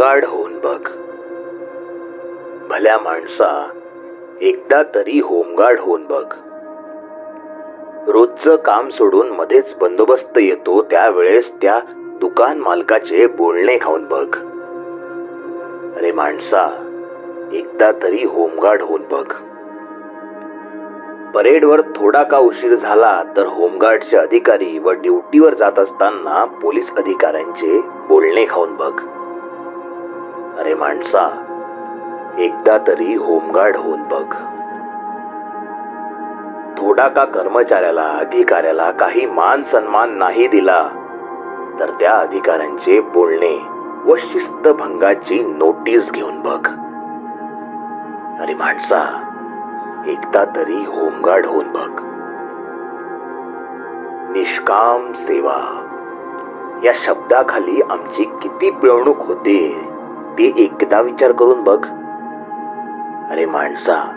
Home guard होऊन बघ. भल्या माणसा एकदा तरी होमगार्ड होऊन बघ. रोजचं काम सोडून मध्येच बंदोबस्त येतो त्यावेळेस त्या दुकान मालकाचे बोलणे खाऊन बघ. अरे माणसा एकदा तरी होमगार्ड होऊन बघ. परेडवर थोडा का उशीर झाला तर होमगार्डचे अधिकारी व ड्युटीवर जात असताना पोलीस अधिकाऱ्यांचे बोलणे खाऊन बघ. अरे माणसा एकदा तरी होमगार्ड होऊन बघ. थोडा का कर्मचाऱ्याला अधिकाऱ्याला काही मान सन्मान नाही दिला तर त्या अधिकाऱ्यांचे बोलणे व शिस्तभंगाची नोटीस घेऊन बघ. अरे माणसा एकदा तरी होमगार्ड होऊन बघ. निष्काम सेवा. या शब्दाखाली आमची किती पिळवणूक होते. ते एकदा विचार करून बघ. अरे माणसा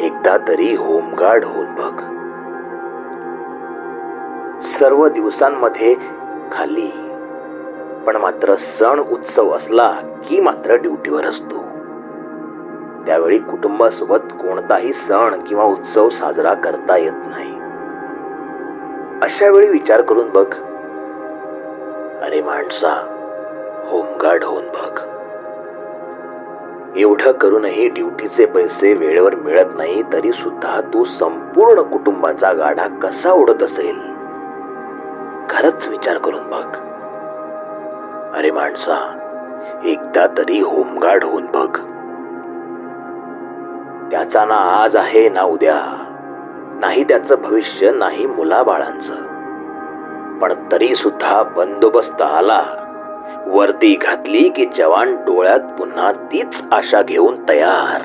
एकदा तरी होमगार्ड होऊन बघ. सर्व दिवसांमध्ये खाली. पण मात्र सण उत्सव असला की मात्र ड्युटीवर असतो. त्यावेळी कुटुंबासोबत कोणताही सण किंवा उत्सव साजरा करता येत नाही. अशा वेळी विचार करून बघ. अरे माणसा होमगार्ड होऊन बघ. एवढं करूनही ड्युटीचे पैसे वेळेवर मिळत नाही तरी सुद्धा तू संपूर्ण कुटुंबाचा गाढा कसा उडत असेल? खरंच विचार करून बघ. अरे माणसा एकदा तरी होमगार्ड होऊन बघ. त्याचा ना आज आहे ना उद्या. नाही त्याचं भविष्य नाही मुलाबाळांचं. पण तरी सुद्धा बंदोबस्त आला. वर्दी घातली की जवान डोळ्यात पुन्हा तीच आशा घेऊन तयार.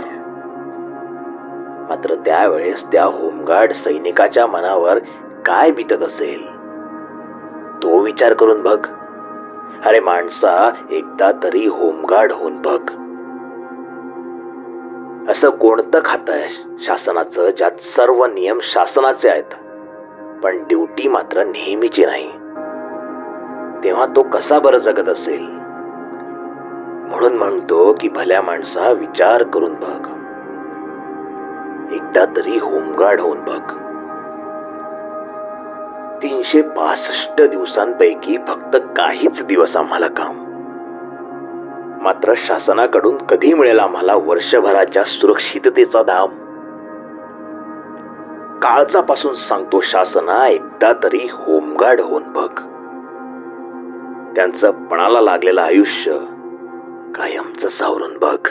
मात्र त्यावेळेस त्या होमगार्ड सैनिकाच्या मनावर काय बितत असेल? तो विचार करून बघ. अरे माणसा एकदा तरी होमगार्ड होऊन बघ. असं कोणतं खातं आहे शासनाचं ज्यात सर्व नियम शासनाचे आहेत? पण ड्युटी मात्र नेहमीची नाही. तेव्हा तो कसा बरं जगत असेल? म्हणून म्हणतो की भल्या माणसा विचार करून बघ. एकदा तरी होमगार्ड होऊन बघ. तीनशे पासष्ट दिवसांपैकी फक्त काहीच दिवस आम्हाला काम. मात्र शासनाकडून कधी मिळेल आम्हाला वर्षभराच्या सुरक्षिततेचा धाम काळचापासून सांगतो शासना एकदा तरी होमगार्ड होऊन बघ. त्यांचं पणाला लागलेलं आयुष्य कायमचं सावरून बघ.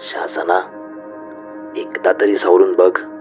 शासना एकदा तरी सावरून बघ.